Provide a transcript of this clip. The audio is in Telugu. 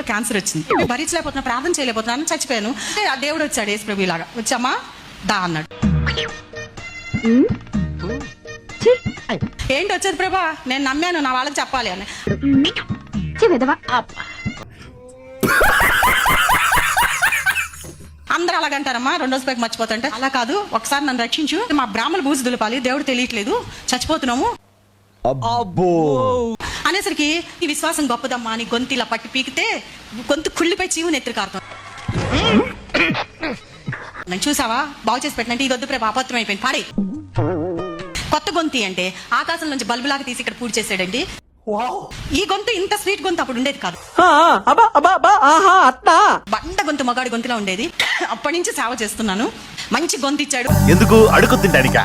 క్యాన్సర్ వచ్చింది. భరించలేకపోతున్నా ప్రార్థన చేయలేకపోతున్నాను చచ్చిపోయాను. ఆ దేవుడు వచ్చాడు యేసు ప్రభు ఇలాగా వచ్చామా దా అన్నాడు. ఏంటి వచ్చేది ప్రభా? నేను నమ్మాను నా వాళ్ళకి చెప్పాలి అని. అందరూ అలాగంటారమ్మా రెండో రోజు పైకి మర్చిపోతుంటే. అలా కాదు ఒకసారి నన్ను రక్షించు. మా బ్రాహ్మణ బూజు దులపాలి దేవుడు తెలియట్లేదు. చచ్చిపోతున్నాము. అనేసరికి ఈ విశ్వాసం గొప్పదమ్మా అని గొంతు ఇలా పట్టి పీకితే గొంతు కుళ్ళిపై చీవు నెత్తిరి కారుతాం. నన్ను చూసావా? బాగు చేసి పెట్టినంటే ఇది వద్దు ప్రేమ అబద్ధం అయిపోయింది. పాడే కొత్త గొంతి అంటే ఆకాశం నుంచి బల్బులాగా తీసి ఇక్కడ పూర్తి చేసాడండి ఈ గొంతు ఇంత స్వీట్ గొంతు అప్పుడు ఉండేది కాదు. బండ గొంతు మగాడి గొంతులో ఉండేది. అప్పటి నుంచి సేవ చేస్తున్నాను. మంచి గొంతు ఇచ్చాడు. ఎందుకు అడుగు తింటానికా?